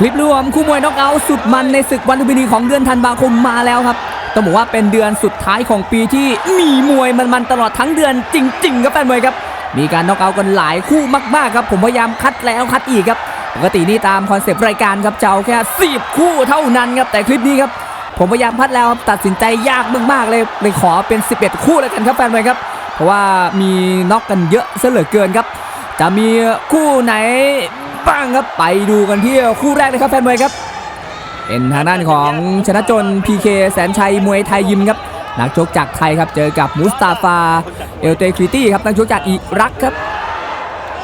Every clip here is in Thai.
คลิปรวมคู่มวยน็อกเอาท์สุดมันในศึกวันลุมพินีของเดือนธันวาคมมาแล้วครับต้องบอกว่าเป็นเดือนสุดท้ายของปีที่มีมวยมันๆตลอดทั้งเดือนจริงๆครับแฟนมวยครับ มีการน็อกเอาท์กันหลายคู่มากๆครับ ผมพยายามคัดแล้วคัดอีกครับปกตินี่ตามคอนเซปต์รายการครับจะเอาแค่10คู่เท่านั้นครับแต่คลิปนี้ครับผมพยายามพัดแล้วครับตัดสินใจยากมากๆเลยเลยขอเป็น 11 คู่แล้วกันครับแฟนมวยครับ เพราะว่ามีน็อกกันเยอะซะเหลือเกินครับ จะมีคู่ไหน ครับไปดูกันที่คู่แรกเลยครับแฟนมวยครับเป็นทางด้านของชนะจน PK แสนชัยมวยไทยยิมครับนักชกจากไทยครับเจอกับมุสตาฟาเอลเตคริตี้ครับนักชกจากอิรักครับ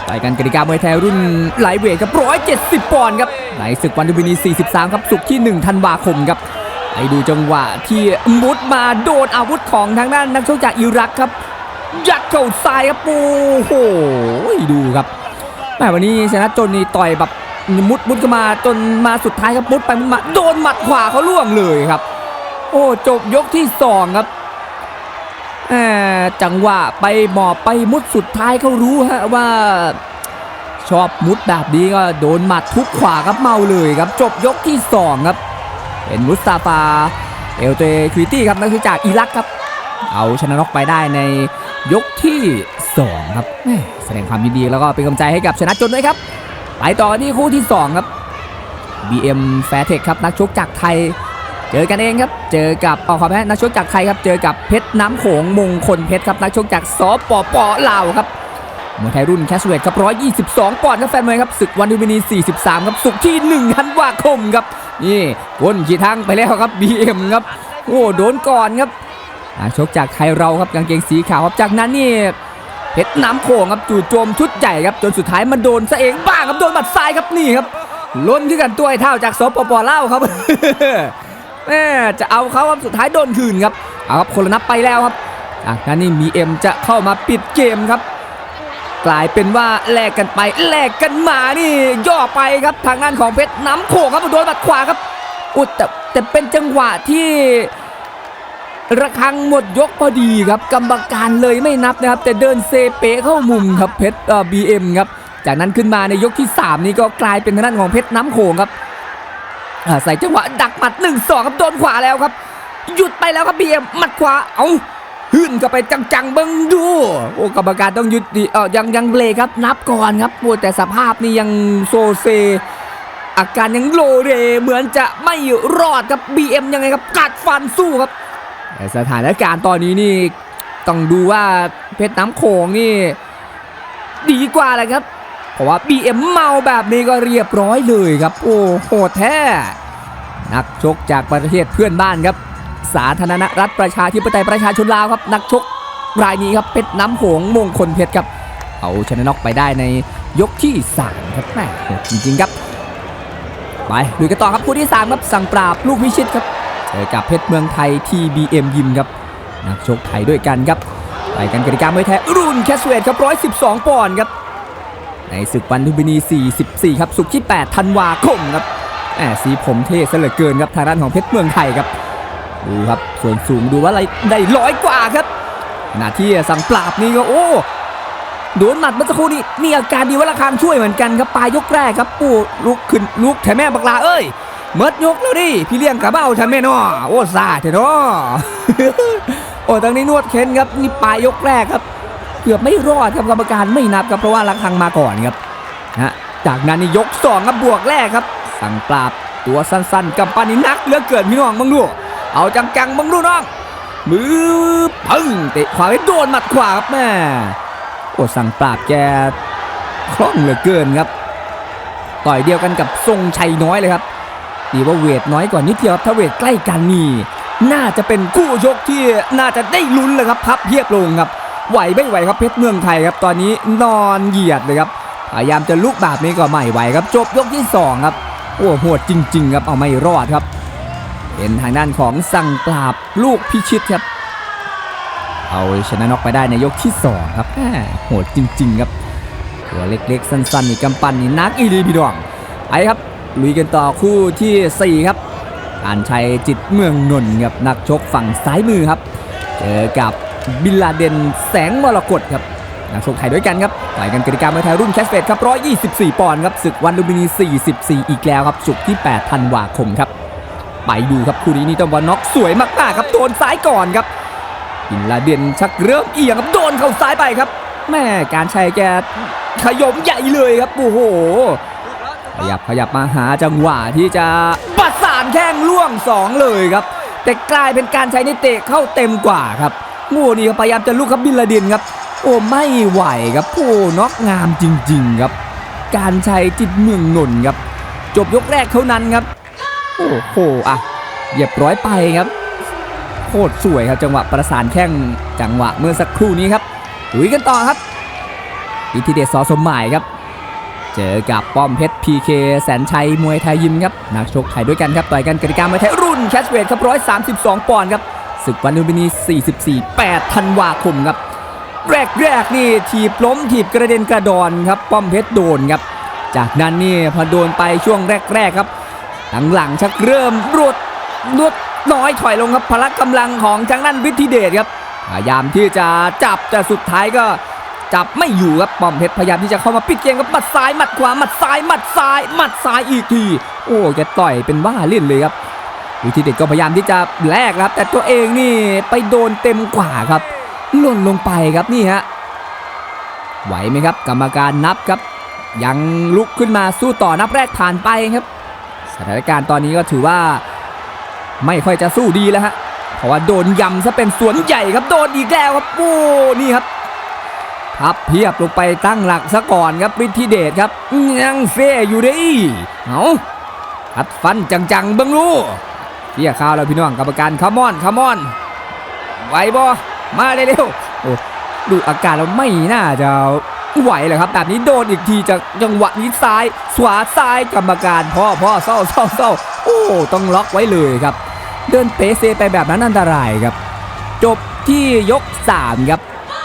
ไปกันกติกามวยไทยรุ่นไลเวทครับ 170 ปอนด์ครับในศึกวันดูบินี 43 ครับสุกที่ 1 ธันวาคมครับไปดูจังหวะที่มุดมาโดนอาวุธของทางด้านนักชกจากอิรักครับยัดเข่าซ้ายครับโอ้โหดูครับ วันนี้ชนะจนนี่ต่อยแบบมุดมุดเข้ามาจนมาสุดท้ายครับมุดไปมุดมาโดนหมัดขวาเขาล่วงเลยครับ โอ้จบยกที่สองครับจังหวะไปหมอบไปมุดสุดท้ายเขารู้ฮะว่าชอบมุดแบบนี้ก็โดนหมัดทุกขวาครับเมาเลยครับ จบยกที่สองครับเป็นมุสตาฟาเอลเตควิตี้ครับนักชกจากอิรักครับ เอาชนะน็อกไปได้ในยกที่ 2 ครับแสดงความยินดีแล้วก็เป็นกำลังใจให้กับชนะจนด้วยครับ ไปต่อที่คู่ที่ 2 ครับ BM f a i r t e c h ครับนักชกจากไทย เจอกันเองครับ เจอกับออกขอแพ้นักชกจากไทยครับ เจอกับเพชรน้ำโขงมงคลเพชรครับนักชกจากสปปลาวครับมวยไทยรุ่นแคสเวทครับ 122 ปอนด์ครับแฟนมวยครับศึกวันดูมินี 43 ครับสุกที่1ธันวาคมครับนี่ก้นขีทั้งไปแล้วครับ BM ครับ โอ้โดนก่อนครับชกจากไทยเราครับกางเกงสีขาวครับจากนั้นนี่ เพชรน้ำโขงครับจู่โจมชุดใหญ่ครับจนสุดท้ายมันโดนซะเองบ้างครับโดนหมัดซ้ายครับนี่ครับล้นขึ้นกันตัวไอ้เท่าจากสปปเล่าครับแม่จะเอาเขาครับสุดท้ายโดนคืนครับเอาครับคนละนับไปแล้วครับจากนั้นนี่มีเอ็มจะเข้ามาปิดเกมครับ กลายเป็นว่าแลกกันไปแลกกันมานี่ย่อไปครับทางด้านของเพชรน้ำโขงครับโดนหมัดขวาครับอุยแต่แต่เป็นจังหวะที่ ระฆังหมดยกพอดีครับกรรมการเลยไม่นับนะครับ แต่เดินเซเปเข้ามุมครับเพชรเอ่อบีเอ็มครับจากนั้นขึ้นมาในยกที่ 3 นี้ก็กลายเป็นทางด้านของเพชรน้ำโขงครับใส่จังหวะดักหมัด1นสองครับโดนขวาแล้วครับ หยุดไปแล้วครับบีเอ็มหมัดขวาเอาหื่นเข้าไปจังๆเบิ้งดูโอ้กรรมการต้องหยุดดิเออยังยังเบรกครับนับก่อนครับโอ้แต่สภาพนี่ยังโซเซ อาการยังโลเรเหมือนจะไม่รอดครับ BM ยังไงครับกัดฟันสู้ครับ แต่สถานการณ์ตอนนี้นี่ต้องดูว่าเพชรน้ำโขงนี่ ดีกว่าแหละครับ เพราะว่า BM เมาแบบนี้ก็เรียบร้อยเลยครับ โอ้โหแท้ นักชกจากประเทศเพื่อนบ้านครับ สาธารณรัฐประชาธิปไตยประชาชนลาวครับ นักชกรายนี้ครับเพชรน้ำโขงมงคลเพชรครับ เอาชนะน็อกไปได้ในยกที่3ครับแม่จริง ๆ ครับ ไปลุยกันต่อครับคู่ที่3ครับสั่งปราบลูกวิชิตครับ เจอกับเพชรเมืองไทย TBM ยิมครับนักชกไทยด้วยกันครับไปกันกติกามวยแท้รุ่นแคสเวทครับ112 ปอนด์ครับ ในศึกวันลุมพินี 44 ครับ สุกที่ 8 ธันวาคมครับแหมสีผมเท่เหลือเกินครับทางด้านของเพชรเมืองไทยครับดูครับส่วนสูงดูว่าอะไรได้ร้อยกว่าครับขณะที่สั่งปราบนี่ก็โอ้โดนหมัดเมื่อสักครู่นี้มีอาการดีว่าระคางช่วยเหมือนกันครับปลายยกแรกครับปู่ลุกขึ้นลุกแถแม่บักลาเอ้ย เมดยกแล้วดิพี่เลี้ยงกระเบ้าแถมแม่นอโอ้ซาเถอะนาะโอ้ทางนี้นวดเค้นครับนี่ปลายยกแรกครับ เกือบไม่รอดครับกรรมการไม่นับครับเพราะว่าระคังมาก่อนครับนะจากนั้นนี่ยกสองครับบวกแรกครับ สั่งปราบตัวสั้นๆกับปานินักเหลือเกินพี่น้องบังดูเอาจังๆบังดูน้องมือพึ่งเตะขวาไปโดนหมัดขวาครับแม่โอ้สั่งปราบแกคล่องเหลือเกินครับต่อยเดียวกันกับทรงชัยน้อยเลยครับ ดีว่าเวทน้อยกว่านิดเดียวถ้าเวทใกล้กันนี่น่าจะเป็นคู่ชกที่น่าจะได้ลุ้นเลยครับพับเพียบลงครับไหวไม่ไหวครับเพชรเมืองไทยครับตอนนี้นอนเหยียดเลยครับพยายามจะลุกแบบนี้ก็ไม่ไหวครับจบยกที่สองครับโอ้โหดจริง ๆ ครับเอาไม่รอดครับเป็นทางด้านของสั่งปราบลูกพิชิตครับเอาชนะน็อกไปได้ในยกที่2ครับแหมโหดจริง ๆ ครับตัวเล็กๆ สั้นๆนี่กำปั้นนี่นักอีรีพี่ดวงไปครับ ลุยกันต่อคู่ที่ 4 ครับอานชัยจิตเมืองนนท์ครับนักชกฝั่งซ้ายมือครับ เจอกับบิลลาเดนแสงมรกตครับนักชกไทยด้วยกันครับต่อยกันกติกามวยไทยรุ่นแคสเฟตครับ124 ปอนด์ครับศึกวันลุมพินี 44 อีกแล้วครับศุกร์ที่ 8 ธันวาคมครับ ไปดูครับคู่นี้นี่ต้องบอลน็อกสวยมากๆครับโดนซ้ายก่อนครับอินลาเดนชักเริ่มเอียงครับโดนเข้าซ้ายไปครับแม่การชัยแกขยมใหญ่เลยครับโอ้โห ขยับขยับมาหาจังหวะที่จะประสานแข้งล่วงสองเลยครับ แต่กลายเป็นการใช้นิเตะเข้าเต็มกว่าครับงูนี่พยายามจะลุกครับบินลาดินครับ โอ้ไม่ไหวครับโอ้น็อกงามจริง ๆครับ การใช้จิตเมืองนนท์ครับ จบยกแรกเท่านั้นครับ โอ้โหอะเรียบร้อยไปครับโคตรสวยครับจังหวะประสานแข้งจังหวะเมื่อสักครู่นี้ครับลุยกันต่อครับ อิทธิเดชสอสมหมายครับ เจอกับป้อมเพชรพีเคแสนชัยมวยไทยยิมครับนักชกไทยด้วยกันครับต่อยกันกติกามวยไทยรุ่นแคชเวทครับ132ปอนด์ครับศึกวันลุมพินี 44 8 ธันวาคมครับ แรกแรกนี่ถีบล้มถีบกระเด็นกระดอนครับ ป้อมเพชรโดนครับ จากนั้นนี่พอโดนไปช่วงแรก ๆครับ หลังๆชักเริ่มรวดรวดน้อยถอยลงครับพละกำลังของทางด้านวิทธิเดชครับพยายามที่จะจับแต่สุดท้ายก็ จับไม่อยู่ครับป้อมเพชรพยายามที่จะเข้ามาปิดเกมกับหมัดซ้ายหมัดขวาหมัดซ้ายหมัดซ้ายหมัดซ้ายอีกที โอ้แกต่อยเป็นบ้าเล่นเลยครับวิธีเด็ดก็พยายามที่จะแลกครับ แต่ตัวเองนี่ไปโดนเต็มกว่าครับหล่นลงไปครับนี่ฮะไหวไหมครับ กรรมการนับครับ ยังลุกขึ้นมาสู้ต่อนับแรกผ่านไปครับสถานการณ์ตอนนี้ก็ถือว่าไม่ค่อยจะสู้ดีแล้วฮะเพราะว่าโดนยำซะเป็นสวนใหญ่ครับโดนอีกแล้วครับโอ้นี่ครับ พับเพียบลงไปตั้งหลักซะก่อนครับฤทธิเดชครับยังเฟ่อยู่ด้เอาพัดฟันจังๆเบิ้งรู้เที่ยข้าวแล้วพี่น้องกรรมการคามอนคามอนไหวบ่มาเร็วๆโอ้ดูอาการแล้วไม่น่าจะไหวเลยครับแบบนี้โดนอีกทีจากจังหวะนี้ซ้ายขวาซ้ายกรรมการพ่อพ่อเศร้าเศร้าเศร้าโอ้ต้องล็อกไว้เลยครับ เดินเปเซไปแบบนั้นอันตรายครับ จบที่ยก 3 ครับ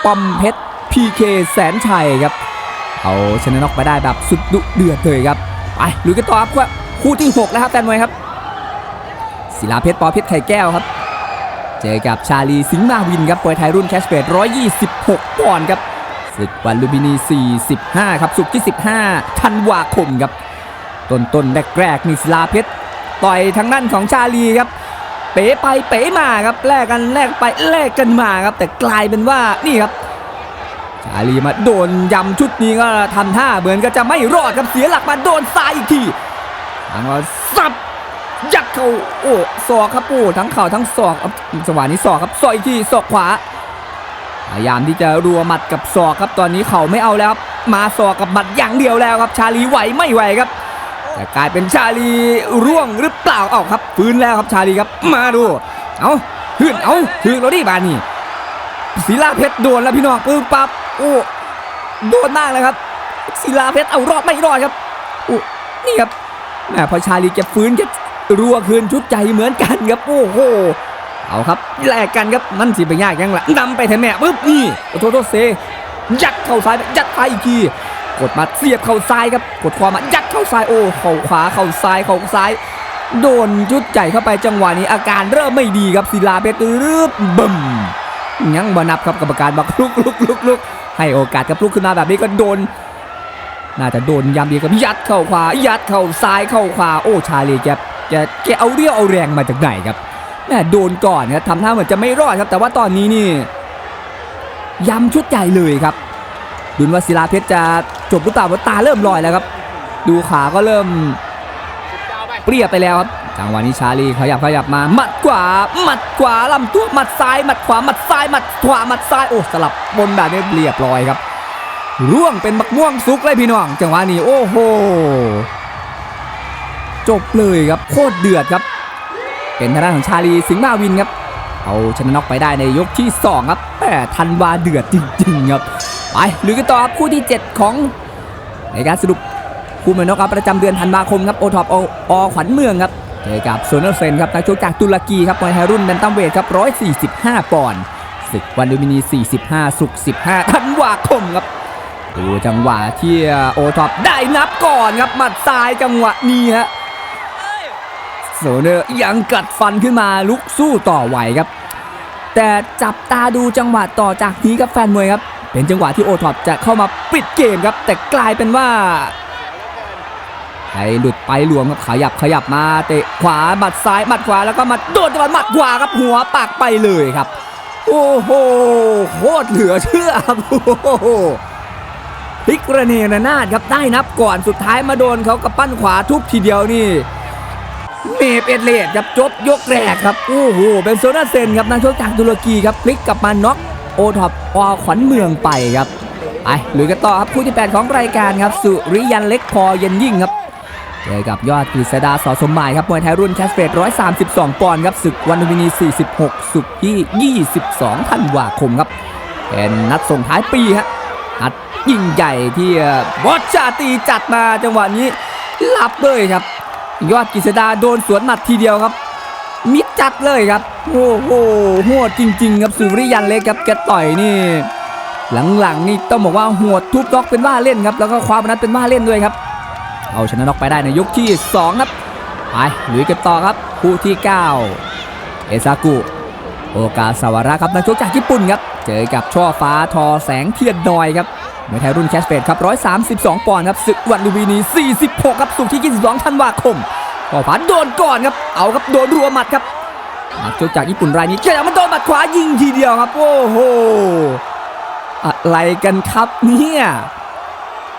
ปอมเพชร พีเคแสนชัยครับ เอาชนะน็อกไปได้แบบสุดดุเดือดเลยครับ ไปลุยกันต่อครับคู่ที่ 6 แล้วครับแฟนมวยครับ ศิลาเพชรปอเพชรไข่แก้วครับ เจอกับชาลีสิงห์มาวินครับปวยไทยรุ่นแคชเปด126ปอนด์ครับศึกวันลุมินี 45 ครับสุกที่ 15ธันวาคมครับ ต้นต้นๆแรกๆนี่ศิลาเพชรต่อยทางด้านของชาลีครับ เป๋ไปเป๋มาครับแลกกันแลกไปแลกกันมาครับ แต่กลายเป็นว่านี่ครับ ชาลีมาโดนยำชุดนี้ก็ทำท่าเหมือนก็จะไม่รอดครับเสียหลักมาโดนซ้ายอีกทีทางว่าสับยัดเข้าโอ้ศอกครับโอ้ทั้งเข่าทั้งศอกครับจังหวะนี้ศอกครับศอกอีกทีศอกขวาพยายามที่จะรัวหมัดกับศอกครับตอนนี้เข่าไม่เอาแล้วครับมาศอกกับหมัดอย่างเดียวแล้วครับ ชาลีไหวไม่ไหวครับแต่กลายเป็นชาลีร่วงหรือเปล่าเอาครับฟื้นแล้วครับชาลีครับมาดูเอาขึ้นเอาถึงแล้วดิบานี่ศิลาเพชรโดนแล้วพี่น้องปึ๊บปั๊บ โอ้โดนมากเลยครับศิลาเพชรเอารอดไม่รอดครับโอ้นี่ครับแหมพอชาลีจะฟื้นจะรัวคืนชุดใจเหมือนกันครับโอ้โหเอาครับแลกกันครับมันสิไปยากยังละนำไปแถมแม่ปึ๊บนี่โอ้โทษโทษเซยัดเข้าซ้ายยัดไปอีกทีกดมาเสียบเข่าซ้ายครับกดความมายัดเข้าซ้ายโอ้เข่าขวาเข่าซ้ายเข่าซ้าย โดนชุดใหญ่เข้าไปจังหวะนี้อาการเริ่มไม่ดีครับศิลาเพชรรึบบึมยังบนับครับกรรมการบอกลุกลุกลุกลุก ให้โอกาสกับลุกขึ้นมาแบบนี้ก็โดน น่าจะโดนยำดีครับยัดเข้าขวา ยัดเข้าซ้ายเข้าขวา โอ้ชาลีแกแกแกเอาเรี่ยวเอาแรงมาจากไหนครับแม่โดนก่อนครับทำท่าเหมือนจะไม่รอดครับ แต่ว่าตอนนี้นี่ยำชุดใหญ่เลยครับดูว่าศิลาเพชรจะจบหรือเปล่าเพราตาเริ่มลอยแล้วครับ ดูขาก็เริ่มเปรี้ยไปแล้วครับ จังหวะนี้ชาลีขยับขยับมาหมัดขวาหมัดขวาลำตัวหมัดซ้ายหมัดขวาหมัดซ้ายหมัดขวาหมัดซ้ายโอ้สลับบนแบบนี้เรียบร้อยครับร่วงเป็นมักม่วงซุกเลยพี่น้อง จังหวะนี้โอ้โหจบเลยครับโคตรเดือดครับ เป็นทางด้านของชาลีสิงห์มาวินครับเอาชนะน็อกไปได้ในยกที่ 2 ครับแต่ทันวาเดือดจริงๆครับไปลุยกันต่อครับคู่ที่ 7 ของในการสรุปคู่มวยน็อกอาท์ประจำเดือนธันวาคมครับโอท็อปอขวัญเมืองครับ เจอกับโซนเซนครับนักชกจากตุรกีครับมวยไทยรุ่นแบนตัมเวทครับ145 ปอนด์ศึกวันดูมินี 45 สุก 15 ธันวาคมครับ ดูจังหวะที่โอท็อปได้นับก่อนครับหมัดซ้ายจังหวะนี้ฮะโซเนอร์ยังกัดฟันขึ้นมาลุกสู้ต่อไหวครับ แต่จับตาดูจังหวะต่อจากนี้ครับแฟนมวยครับ เป็นจังหวะที่โอท็อปจะเข้ามาปิดเกมครับ แต่กลายเป็นว่า ไอ้หลุดไปหลวมครับขยับขยับมาเตะขวาหมัดซ้ายหมัดขวาแล้วก็มาโดนจังหวะหมัดขวาครับหัวปากไปเลยครับ โอ้โหโคตรเหลือเชื่อครับโอ้โหพลิกระเนระนาดครับได้นับก่อนสุดท้ายมาโดนเขากับปั้นขวาทุบทีเดียวนี่เมฟเอดเลดครับจบยกแรกครับโอ้โหเป็นโซนาเซนครับนักชกจากตุรกีครับพลิกกลับมาน็อกโอท็อปอขวัญเมืองไปครับไปลุยกันต่อครับคู่ที่ 8 ของรายการครับ สุริยันเล็กพอเย็นยิ่งครับ เจอกับยอดกฤษดาสอสมหมายครับมวยไทยรุ่นแคสเฟต132 ปอนด์ครับศึกวันลุมพินี 46 สุกที่ 22 ธันวาคมครับ เป็นนัดส่งท้ายปีฮะนัดยิ่งใหญ่ที่บอสชาตีจัดมาจังหวะนี้รับเลยครับ ยอดกฤษดาโดนสวนหมัดทีเดียวครับ มิดจัดเลยครับโอ้โหโหดจริง ๆ ครับสุริยันเล็กครับแกต่อยนี่ หลังๆนี่ต้องบอกว่าโหดทุบล็อกเป็นว่าเล่นครับแล้วก็ความนัดเป็นว่าเล่นด้วยครับ เอาชนะน็อกไปได้ในยกที่2ครับไปลุยกันต่อครับคู่ที่ 9 เอซากุโอกาสาวาระครับนักชกจากญี่ปุ่นครับ เจอกับช่อฟ้าทอแสงเทียนดอยครับมวยไทยรุ่นแคสเปดครับ 132 ปอนด์ครับศึกวันลุมพินี 46 ครับสุกที่ 22 ธันวาคมช่อฟ้าโดนก่อนครับ เอาครับโดนรัวหมัดครับนักชกจากญี่ปุ่นรายนี้เจอมันโดนหมัดขวายิงทีเดียวครับ โอ้โห อะไรกันครับเนี่ย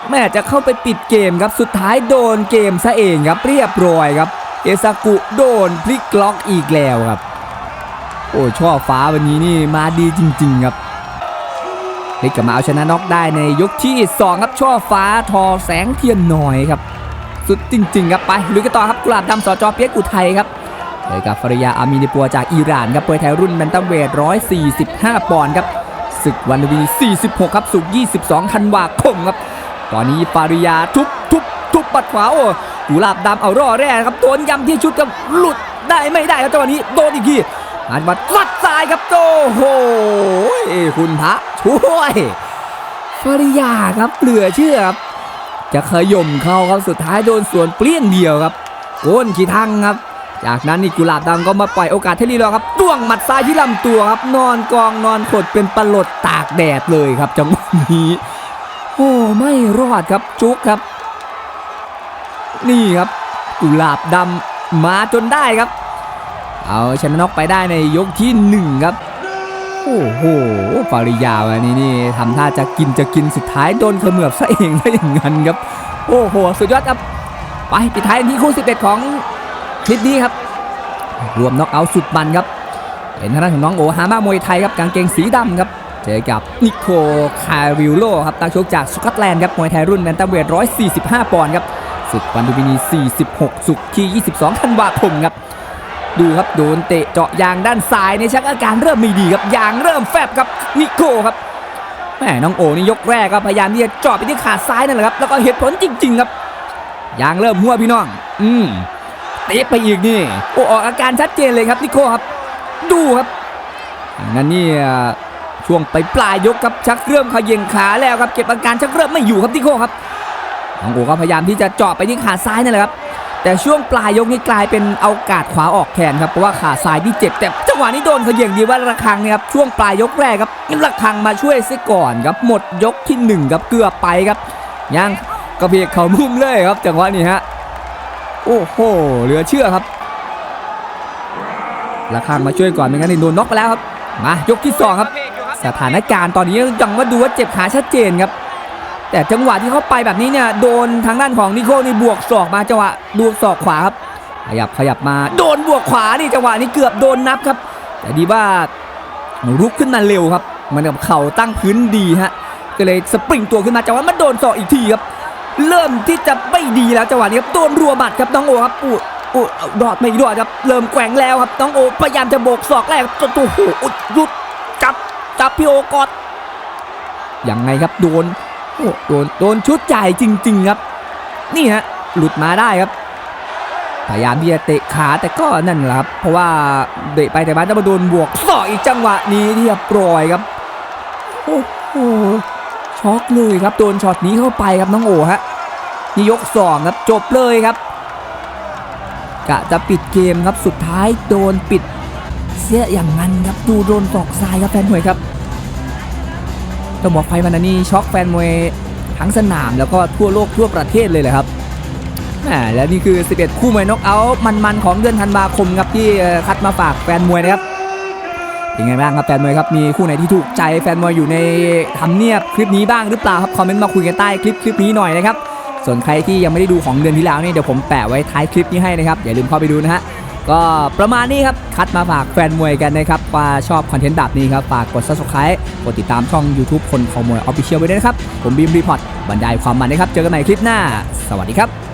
แม่จะเข้าไปปิดเกมครับสุดท้ายโดนเกมซะเองครับเรียบร้อยครับ เอซากุโดนพลิกล็อกอีกแล้วครับ โอ้ช่อฟ้าวันนี้นี่มาดีจริง ๆ ครับพลิกกลับมาเอาชนะน็อกได้ในยกที่ 2 ครับช่อฟ้าทอแสงเทียนหน่อยครับ สุดจริง ๆ ครับไปลุยกันต่อครับกุหลาบดำสจอเปียกอุทัยครับเจอกับฟารยาอามีนิปัวจากอิหร่านครับมวยไทยรุ่นแบนตัมเวท145 ปอนด์ครับศึกวันลุมพินี46 ครับสุก22ธันวาคมครับ ตอนนี้ฟาริยาทุบทุบทุบปัดขวาโอ้กุหลาบดำเอาร่อแร่ครับโดนยำที่ชุดกับหลุดได้ไม่ได้ครับจังหวะนี้โดนอีกทีหันมาวัดซ้ายครับโอ้โหคุณพระช่วยฟาริยาครับเหลือเชื่อครับจะขย่มเข้าครับสุดท้ายโดนสวนเปลี่ยงเดียวครับโกนขีทังครับ จากนั้นนี่กุหลาบดำก็มาปล่อยโอกาสให้ลีรอครับต้วงหมัดซ้ายที่ลำตัวครับ นอนกองนอนขดเป็นปลดตากแดดเลยครับจังหวะนี้ โอ้ไม่รอดครับจุกครับ นี่ครับกุหลาบดำมาจนได้ครับ เอาชนะน็อกไปได้ในยกที่หนึ่งครับโอ้โหฟาริยาวันนี้นี่ทำท่าจะกินจะกินสุดท้ายโดนเขมือบซะเองซะอย่างนั้นครับ โอ้โห สุดยอดครับ ไปปิดท้ายที่คู่ 11 ของคลิปนี้ครับ รวมน็อกเอาสุดมันครับเป็นทางด้านของน้องโอฮามามวยไทยครับกางเกงสีดำครับ เจอกับนิโคคาริโลครับนักชกจากสกอตแลนด์ครับมวยไทยรุ่นแบนตัมเวท145 ปอนด์ครับศึกวันดูบินี 46 สุกที่ 22 ธันวาคมครับ ดูครับโดนเตะเจาะยางด้านซ้ายในชักอาการเริ่มไม่ดีครับยางเริ่มแฟบครับนิโคครับแม่น้องโอนี่ยกแรกครับพยายามที่จะเจาะไปที่ขาซ้ายนั่นแหละครับแล้วก็เหตุผลจริง ๆ ครับยางเริ่มหัวพี่น้อง อืมเตะไปอีกนี่โอ้ออกอาการชัดเจนเลยครับนิโคครับ ดูครับงั้นนี่ ช่วงไปปลายยกครับชักเริ่มขย่งขาแล้วครับเก็บอาการชักเริ่มไม่อยู่ครับนิโคครับน้องโอก็พยายามที่จะเจาะไปที่ขาซ้ายนั่นแหละครับแต่ช่วงปลายยกนี้กลายเป็นเอากาดขวาออกแทนครับเพราะว่าขาซ้ายที่เจ็บแต่จังหวะนี้โดนเขย่งดีว่าระคังเนี่ยครับช่วงปลายยกแรกครับระคังมาช่วยซะก่อนครับหมดยกที่หนึ่งครับเกือบไปครับยังกระเพกเขามุมเลยครับจังหวะนี้ฮะโอ้โหเหลือเชื่อครับระคังมาช่วยก่อนไม่งั้นนี่โดนน็อกไปแล้วครับมายกที่สองครับ สถานการณ์ตอนนี้ยังว่าดูว่าเจ็บขาชัดเจนครับ แต่จังหวะที่เขาไปแบบนี้เนี่ยโดนทางด้านของนิโคนี่บวกศอกมาจังหวะดูศอกขวาครับขยับขยับมาโดนบวกขวานี่จังหวะนี้เกือบโดนนับครับ แต่ดีว่ารุกขึ้นมาเร็วครับ มันกับเข่าตั้งพื้นดีฮะก็เลยสปริงตัวขึ้นมาจังหวะมันโดนศอกอีกทีครับ เริ่มที่จะไม่ดีแล้วจังหวะนี้ครับโดนรัวบัดครับน้องโอครับอู้อู้ดอดไม่ดอดครับเริ่มแกว่งแล้วครับน้องโอพยายามจะโบกศอกแรกตัวตัวโหหยุดจับ จับพี่โอกอดยังไงครับโดนโอ้โดนโดนชุดใหญ่จริง ๆ ครับ นี่ฮะหลุดมาได้ครับพยายามที่จะเตะขาแต่ก็นั่นแหละครับ เพราะว่าเตะไปแต่บ้านจะมาโดนบวกสอกอีกจังหวะนี้เรียบร้อยครับโอ้โหช็อกเลยครับโดนช็อตนี้เข้าไปครับน้องโอฮะนี่ยกสองครับจบเลยครับกะจะปิดเกมครับสุดท้ายโดนปิด เสียอย่างนั้นครับดูโดนศอกซ้ายครับแฟนหวยครับ ต้องบอกไฟล์วันานี่ช็อกแฟนมวยทั้งสนามแล้วก็ทั่วโลกทั่วประเทศเลยแหละครับแหมและนี่คือ 11 คู่มวยน็อกเอาท์มันๆของเดือนธันวาคมครับที่คัดมาฝากแฟนมวยนะครับเป็นไงบ้างครับแฟนมวยครับมีคู่ไหนที่ถูกใจแฟนมวยอยู่ในทำเนียบคลิปนี้บ้างหรือเปล่าครับคอมเมนต์มาคุยกันใต้คลิปคลิปนี้หน่อยนะครับส่วนใครที่ยังไม่ได้ดูของเดือนที่แล้วนี่เดี๋ยวผมแปะไว้ท้ายคลิปนี้ให้นะครับอย่าลืมเข้าไปดูนะฮะ ก็ประมาณนี้ครับ คัดมาฝากแฟนมวยกันนะครับว่าชอบคอนเทนต์แบบนี้ครับ ฝากกด subscribe กดติดตามช่อง YouTube คนขอมวยออฟฟิเชียลไว้ด้วยนะครับ ผมบีมรีพอร์ตบรรยายความมันนะครับ เจอกันใหม่คลิปหน้า สวัสดีครับ